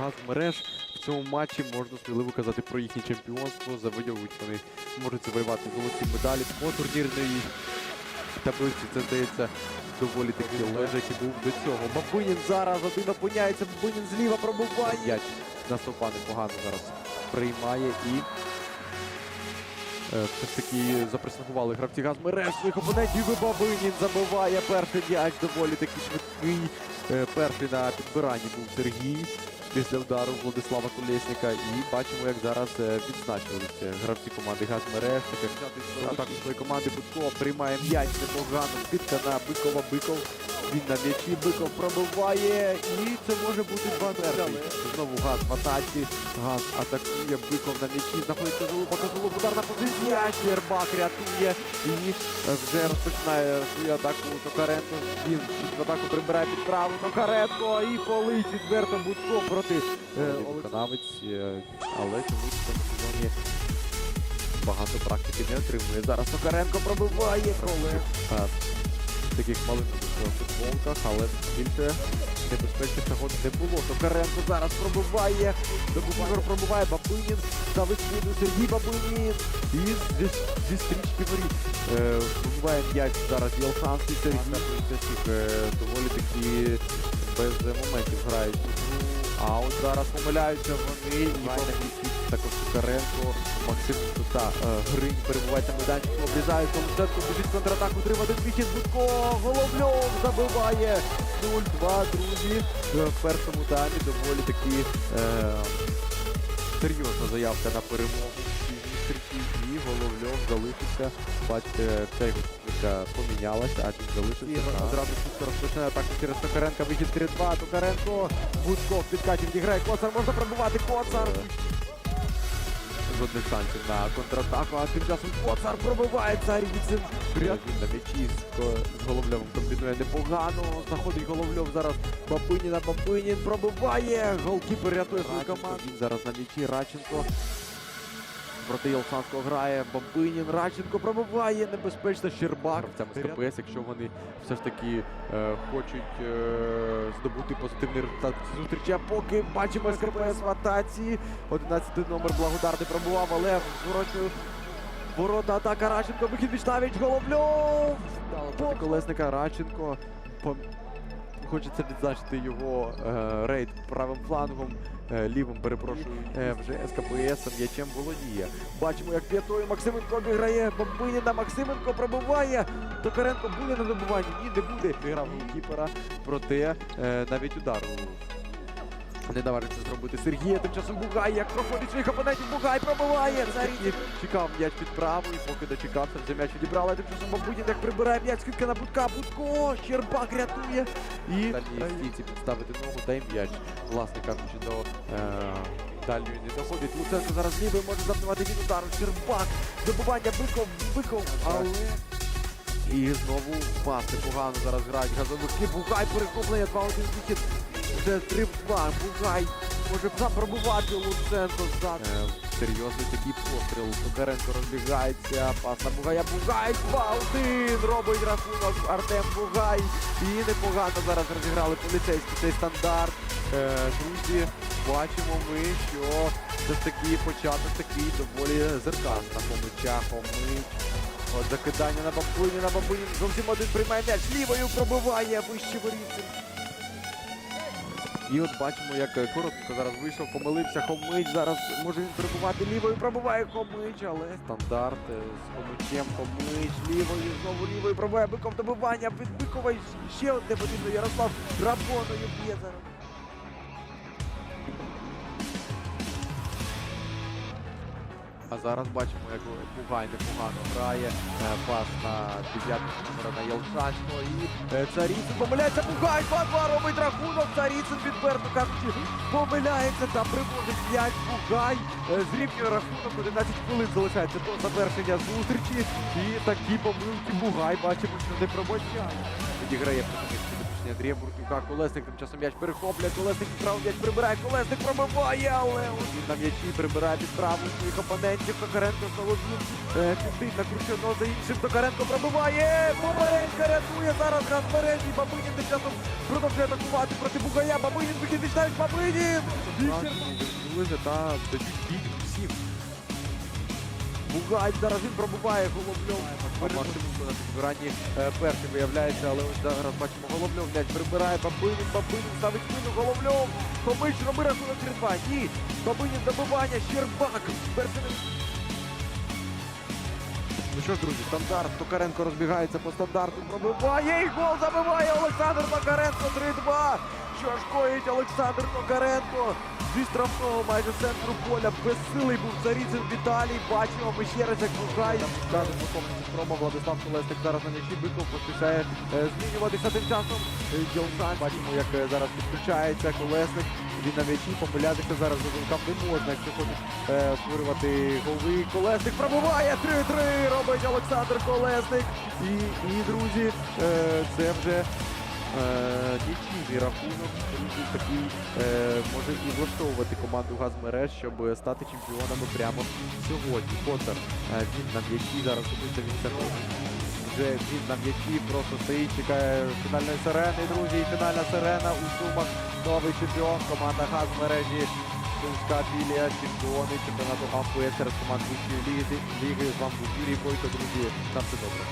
із газ мереж в цьому матчі можна сміливо казати про їхнє чемпіонство. Завойовують вони можуть завоювати золоті медалі по турнірної таблиці. Це здається доволі таки лежа, який був до цього. Бабинін зараз один опиняється. Бабинін зліва пробуває. М'яч на стопа непогано зараз приймає і. е, Все ж таки запресингували гравці газ мереж своїх опонентів. І Бабинін забиває перший м'яч. Доволі таки швидкий. Е, Перший на підбиранні був Сергій після удару Владислава Колєсника. І бачимо, як зараз е, відзначилися гравці команди газ мереж. Атаку своєї команди Будко приймає м'яч непогано. Підка на Бикова Биков. Він на м'ячі Биков пробиває. І це може бути 2 Знову газ в атаці. Газ атакує. Биков на м'ячі. Знаходиться Золупа. Козулуп. Ударна позиція. Щербак рятує. І вже розпочинає свою атаку Токаренко. Він в атаку прибирає під праву Токаренко. І полить відверто Будко проти е, е, Але чомусь в цьому сезоні багато практики не отримує. Зараз Токаренко пробиває. Колег. В таких малинових футболках, але більше небезпечних нагод не було. Токаренко зараз пробиває. Добувайвер пробиває Бабинін. Ставить спину Сергій Бабинін. І зі, зі стрічки воріт. Е, Вибиває м'яч зараз Єлханський Сергій. Е, доволі такі без моментів грають. А от зараз помиляються вони. І також Токаренко, Максим та е, Гринь перебувають на майданчику, обрізають Соломценко, біжить контратаку, отримати двічі Будко, Головльов забиває 0-2, друзі. Е, В першому таймі доволі таки е, серйозна заявка на перемогу. І Головльов залишився. Бачите, ця його помінялася, а він залишився. на- Одразу швидко розпочинає атаку через Токаренка, вихід 3-2, Токаренко, Будко в підкаті відіграє Коцар, можна пробивати Коцар. Жодних шансів на контратаку, а тим часом Коцар пробиває Царіцин. Він на м'ячі з Головльовим комбінує непогано. Знаходить Головльов зараз Бабиніна. Бабинін пробиває. Голкіпер рятує свою команду. Він зараз на м'ячі. Радченко проти Єлсанського грає. Бабинін. Радченко пробиває. Небезпечно Щербак. З КПС, якщо вони все ж таки е, хочуть е, здобути позитивний результат зустрічі. А поки бачимо СКПС в атаці. 11 номер благодарний пробував, але в зворотню ворота атака Радченко. Вихід Вічнавіч. Головльов. Колесника Радченко. Хочеться відзначити його е, рейд правим флангом, е, лівим, перепрошую, е, вже СКПС м'ячем володіє. Бачимо, як п'ятою Максименко обіграє Бабиніна. Максименко пробиває. Токаренко буде на добуванні. Ні, не буде. Виграв кіпера, Проте е, навіть удару не наважиться зробити Сергія. Тим часом Бугай, як проходить своїх опонентів, Бугай пробиває. Чекав м'яч під правою, поки дочекався, вже м'яч відібрали. Тим часом Бабудін як прибирає м'яч, скидка на Будка, Будко, Щербак рятує. І дальній стійці підставити ногу, дай м'яч. Власне кажучи, до е, дальньої не доходить. Луценко зараз лівий може завдавати від удару. Щербак, добування Биков, Биков, але... І знову пас непогано зараз грають газовики. Бугай перехоплення 2-1 вихід. Вже 3-2. Бугай може сам пробувати Луценко ззаду. Е, серйозний такий постріл. Токаренко розбігається. Пас на Бугая. Бугай 2-1. Робить рахунок Артем Бугай. І непогано зараз розіграли поліцейський цей стандарт. Е, друзі, бачимо ми, що все ж таки початок такий доволі зеркас на помичах. Омич. От закидання на Бабуні, на Бабуні. Зовсім один приймає м'яч. Лівою пробиває вище воріться. І от бачимо, як е, коротко зараз вийшов, помилився Хомич. Зараз може він перебувати лівою, Пробуває Хомич, але стандарт е, з Хомичем Хомич лівою, знову лівою пробуває Биков добивання від Бикова. Ще одне потрібно Ярослав Драбоною б'є зараз. А зараз бачимо, як Бугай непогано грає. Е, Пас на 9 номера на Ялшанського. І е, Царіцин помиляється. Бугай 2-2 робить рахунок. Царіцин відверто кажучи, помиляється та приводить м'яч. Бугай е, зрівнює рахунок. 11 хвилин залишається до завершення зустрічі. І такі помилки Бугай бачимо, що не пробачає. Відіграє протимісті виконання Андрія. Колесник тим часом м'яч перехоплює, колесник під праву м'яч прибирає, колесник пробиває, але він на м'ячі прибирає під праву своїх опонентів. Токаренко Солов'їн е, підбить накручує одного за іншим. Токаренко пробиває, Бабаренко рятує зараз Газмережі. Бабинін тим часом продовжує атакувати проти Бугая. Бабинін Бабинін. Виже та дають бій. Бугай зараз він пробуває. Марченко на підбиранні е, перший виявляється, але ось зараз бачимо Головльов. М'яч прибирає Бабинін, Бабинін ставить спину Головльов. Хомич робить рахунок 3-2. Ні. Бабинін добивання, Щербак. Перший Ну що ж, друзі, стандарт. Токаренко розбігається по стандарту, пробиває і гол забиває Олександр Токаренко 3-2. Що ж коїть Олександр Токаренко зі штрафного майже центру поля. Безсилий був Заріцин Віталій. Бачимо, ми ще раз як Бухай. Каже, знакомий спроба Владислав Колесник зараз на м'ячі Биков поспішає е, змінюватися тим часом. Ділсан. Бачимо, як е, зараз підключається Колесник. Він на м'ячі помилятися зараз результатом не можна, якщо хочеш е, створювати голи. Колесник пробиває 3-3, робить Олександр Колесник. І, і друзі, е, це вже е, рахунок. Друзі, такий е, може і влаштовувати команду Газмереж, щоб стати чемпіонами прямо сьогодні. Коцар е, він на м'ячі зараз опиниться він це вже він на м'ячі просто стоїть, чекає фінальної сирени, друзі. І фінальна сирена у Сумах. Новий чемпіон, команда Газмережі. Сумська філія, чемпіони чемпіонату АПС серед команд вищої ліги. З вами був Юрій Бойко, друзі. Там все добре.